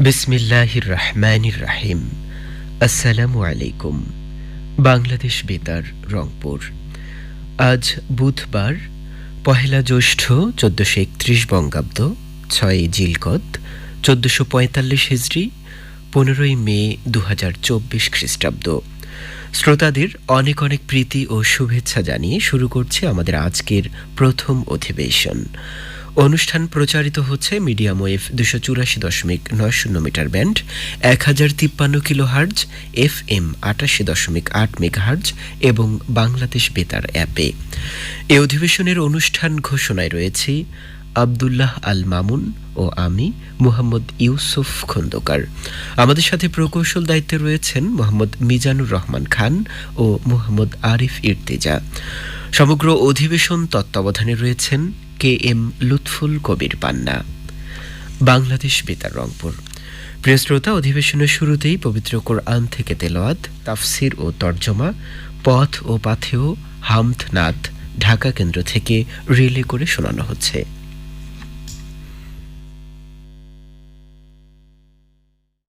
বিসমিল্লাহির রহমানির রাহিম আসসালামু আলাইকুম। বাংলাদেশ বেতার, রংপুর। আজ বুধবার, পহেলা জ্যৈষ্ঠ, চোদ্দশো একত্রিশ বঙ্গাব্দ, ছয় জিলকত, চোদ্দশো পঁয়তাল্লিশ হিজড়ি পনেরোই মে দু হাজার চব্বিশ খ্রিস্টাব্দ। শ্রোতাদের অনেক অনেক প্রীতি ও শুভেচ্ছা জানিয়ে শুরু করছে আমাদের আজকের প্রথম অধিবেশন। অনুষ্ঠান প্রচারিত হচ্ছে মিডিয়াম ওয়েভ দুশো চুরাশি দশমিক নয় শূন্য মিটার ব্যান্ড, এক হাজার তিপ্পান্ন কিলো হার্জ এফ এম আটাশি দশমিক আট মেগা হার্জ এবং বাংলাদেশ বেতার অ্যাপে। এ অধিবেশনের অনুষ্ঠান ঘোষণায় রয়েছে আবদুল্লাহ আল মামুন ও আমি, মোহাম্মদ ইউসুফ খন্দকার। আমাদের সাথে প্রকৌশল দায়িত্বে রয়েছেন মোহাম্মদ মিজানুর রহমান খান ও মোহাম্মদ আরিফ ইর্তেজা। সমগ্র অধিবেশন তত্ত্বাবধানে রয়েছেন কে এম লুৎফুল কবির পান্না। বাংলাদেশ বেতার, রংপুর। প্রিয় শ্রোতা, অধিবেশনের শুরুতেই পবিত্র কোরআন থেকে তেলাওয়াত, তাফসির ও তর্জমা, পথ ও পাথেও হামদ নাথ ঢাকা কেন্দ্র থেকে রিলে করে শোনানো হচ্ছে।